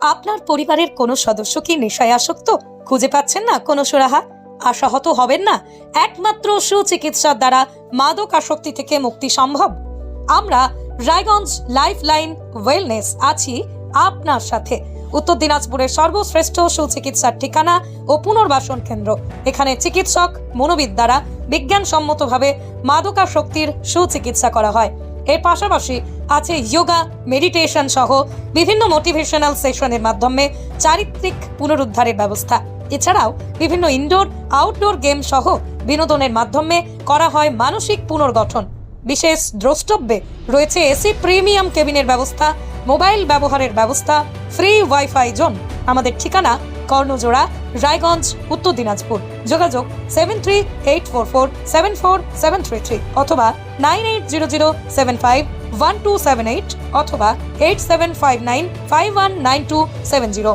আপনার পরিবারের কোনো সদস্য কি নেশায় আসক্ত? খুঁজে পাচ্ছেন না কোনো সুরাহা? আশাহত হবেন না? একমাত্র সুচিকিৎসার দ্বারা মাদক আসক্তি থেকে মুক্তি সম্ভব। আমরা রায়গঞ্জ লাইফ লাইন ওয়েলনেস আছি আপনার সাথে। উত্তর দিনাজপুরের সর্বশ্রেষ্ঠ সুচিকিৎসার ঠিকানা ও পুনর্বাসন কেন্দ্র। এখানে চিকিৎসক, মনোবিদ দ্বারা বিজ্ঞানসম্মতভাবে মাদকাসক্তির সুচিকিৎসা করা হয়। এর পাশাপাশি আছে যোগা মেডিটেশন সহ বিভিন্ন মোটিভেশনাল সেশনের মাধ্যমে চারিত্রিক পুনরুদ্ধারের ব্যবস্থা। এছাড়াও বিভিন্ন ইনডোর আউটডোর গেম সহ বিনোদনের মাধ্যমে করা হয় মানসিক পুনর্গঠন। বিশেষ দ্রষ্টব্যে রয়েছে এসি প্রিমিয়াম কেবিনের ব্যবস্থা, মোবাইল ব্যবহারের ব্যবস্থা, ফ্রি ওয়াইফাই জোন। আমাদের ঠিকানা কর্ণজোড়া, রায়গঞ্জ, উত্তর দিনাজপুর। যোগাযোগ seven three eight four four seven four seven three three অথবা nine eight zero zero seven five one two seven eight অথবা eight seven five nine five one nine two seven zero